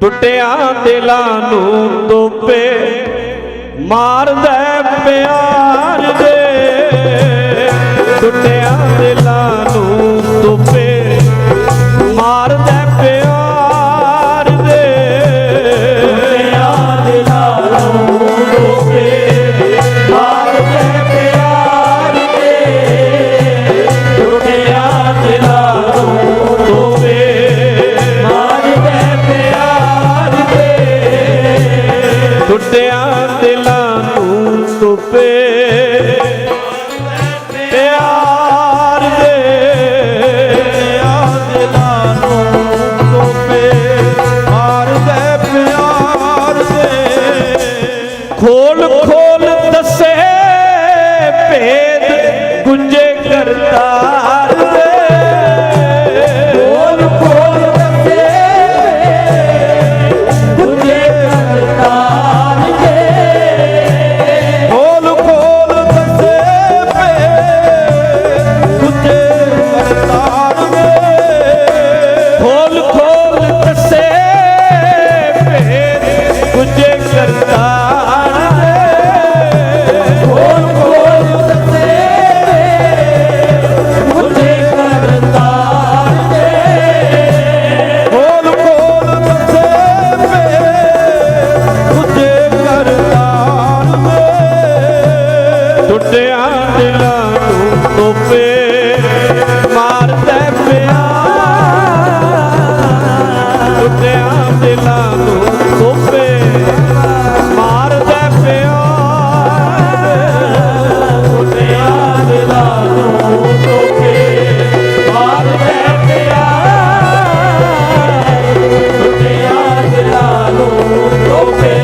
ਟੁੱਟਿਆਂ ਦਿਲਾਂ ਨੂੰ ਤੋਪੇ ਮਾਰਦਾ ਪਿਆਰ ਦੇ। ਟੁੱਟਿਆਂ ਦਿਲਾਂ ਖੋਲ ਖੋਲ ਦੱਸੇ ਭੇਦ ਗੁੰਜੇ ਕਰਤਾ। ਦਿਲਾਂ ਨੂੰ ਤੋਪੇ ਮਾਰਦਾ ਪਿਆਰ। ਟੁੱਟਿਆਂ ਦਿਲਾਂ ਨੂੰ ਤੋਪੇ ਮਾਰਦਾ ਪਿਆ ਟੁੱਟਿਆਂ ਦਿਲਾਂ ਨੂੰ ਤੋਪੇ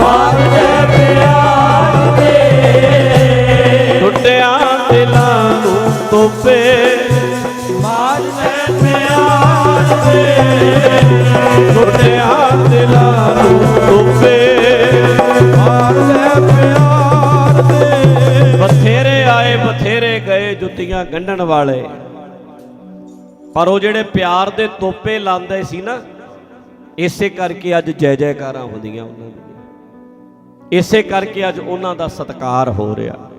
ਮਾਰਦਾ ਪਿਆਰ ਦੇ ਦਿਲਾਂ ਨੂੰ ਤੋਪੇ ਮਾਰਦੇ ਪਿਆਰ। ਦੇ ਜੁੱਤੀਆਂ ਗੰਢਣ ਵਾਲੇ। ਪਰ ਉਹ ਜਿਹੜੇ ਪਿਆਰ ਦੇ ਤੋਪੇ ਲਾਉਂਦੇ ਸੀ ਨਾ, ਇਸੇ ਕਰਕੇ ਅੱਜ ਜੈ ਜੈਕਾਰਾਂ ਹੁੰਦੀਆਂ ਉਹਨਾਂ ਨੂੰ ਇਸੇ ਕਰਕੇ ਅੱਜ ਉਹਨਾਂ ਦਾ ਸਤਿਕਾਰ ਹੋ ਰਿਹਾ।